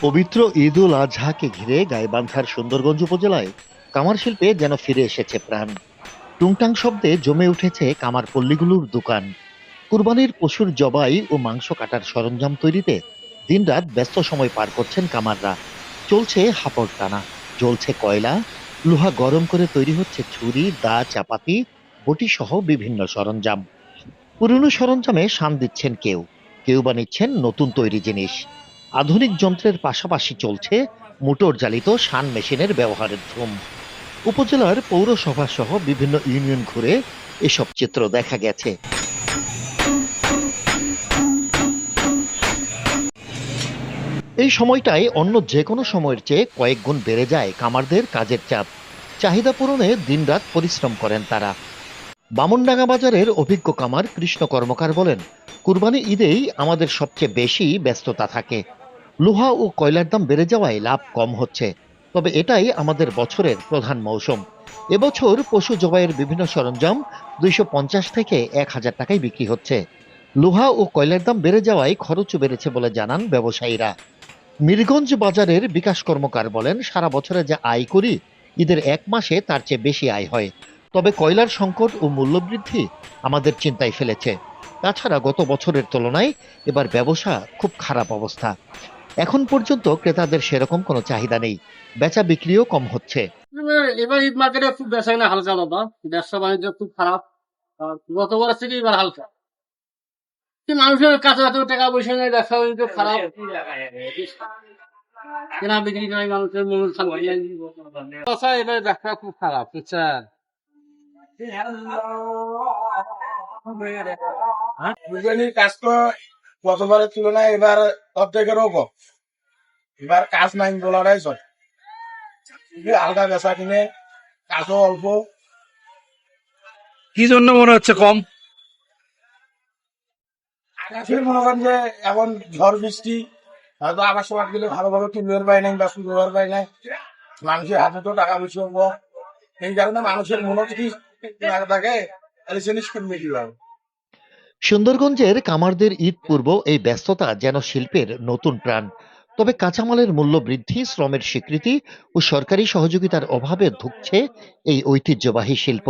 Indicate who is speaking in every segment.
Speaker 1: পবিত্র ঈদ উল আজহাকে ঘিরে গাইবান্ধার সুন্দরগঞ্জ উপজেলায় কামার শিল্পে যেন ফিরে এসেছে প্রাণ। টুংটাং শব্দে জমে উঠেছে কামার পল্লীগুলোর দোকান। কুরবানির পশুর জবাই ও মাংস কাটার সরঞ্জাম তৈরিতে দিনরাত ব্যস্ত সময় পার করছেন কামাররা। চলছে হাপড় টানা। জ্বলছে কয়লা, লোহা গরম করে তৈরি হচ্ছে ছুরি, দা, চাপাতি, বটি সহ বিভিন্ন সরঞ্জাম। পুরনো সরঞ্জামে শান দিচ্ছেন কেউ। কেউ বা নিচ্ছেন নতুন তৈরি জিনিস। আধুনিক যন্ত্রের পাশাপাশি চলছে মোটর চালিত সান মেশিনের ব্যবহারের ধুম। উপজেলার পৌরসভা সহ বিভিন্ন ইউনিয়ন ঘুরে এসব চিত্র দেখা গেছে। এই সময়টায় অন্য যে কোনো সময়ের চেয়ে কয়েক গুণ বেড়ে যায় কামারদের কাজের চাপ। চাহিদা পূরণে দিনরাত পরিশ্রম করেন তারা। বামনডাঙ্গা বাজারের অভিজ্ঞ কামার কৃষ্ণ কর্মকার বলেন, কুরবানি ঈদেই আমাদের সবচেয়ে বেশি ব্যস্ততা থাকে। লোহা ও কয়লার দাম বেড়ে যাওয়ায় লাভ কম হচ্ছে। তবে এটাই আমাদের বছরের প্রধান মৌসুম। এবছর পশু জবাইয়ের বিভিন্ন সরঞ্জাম দুইশো পঞ্চাশ থেকে এক হাজার টাকায় বিক্রি হচ্ছে। লোহা ও কয়লার দাম বেড়ে যাওয়ায় খরচও বেড়েছে বলে জানান ব্যবসায়ীরা। মিরগঞ্জ বাজারের বিকাশ কর্মকার বলেন, সারা বছরে যা আয় করি, ঈদের এক মাসে তার চেয়ে বেশি আয় হয়। তবে কয়লার সংকট ও মূল্যবৃদ্ধি আমাদের চিন্তায় ফেলেছে। তাছাড়া গত বছরের তুলনায় এবার ব্যবসা খুব খারাপ অবস্থা। এখন পর্যন্ত ক্রেতাদের সেরকম কোনো চাহিদা নেই। বেচা বিক্রিও কম হচ্ছে।
Speaker 2: এবার- এবার ঈদ মার্কেটে খুব বেচা কিনা হালকা বাবা। ব্যবসা বাণিজ্য খুব খারাপ। গতবার থেকে এবার হালকা। মানুষের কাছে এত টাকা পয়সা নেই ব্যবসা বাণিজ্য খারাপ। কেনা বিক্রি নাই মানুষের মন এবার ব্যবসা খুব খারাপ বুঝছেন?
Speaker 3: কাজ তো গতবারের তুলনায় এবার অর্ধেকেরও কম এবার কাজ নাই বলারাই চলে। হালকা বেচা কিনে কাজও অল্প।
Speaker 4: কি জন্য মনে হচ্ছে কম?
Speaker 3: আকাশে মনে করেন যে এখন ঝড় বৃষ্টি হয়তো আকাশ সময় গেলে ভালোভাবে তুলবার পাই নাই বা পাই নাই। মানুষের হাতে তো টাকা পয়সা কম এই কারণে মানুষের মনে যদি থাকে তাহলে জিনিস কিনবে কীভাবে?
Speaker 1: সুন্দরগঞ্জের কামারদের ঈদ পূর্ব এই ব্যস্ততা যেন শিল্পের নতুন প্রাণ। তবে কাঁচামালের মূল্য বৃদ্ধি, শ্রমের স্বীকৃতি ও সরকারি সহযোগিতার অভাবে ধুঁকছে এই ঐতিহ্যবাহী শিল্প।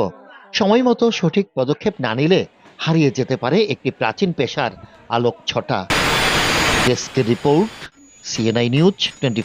Speaker 1: সময় মতো সঠিক পদক্ষেপ না নিলে হারিয়ে যেতে পারে একটি প্রাচীন পেশার আলোক ছটা desk report CNI news twenty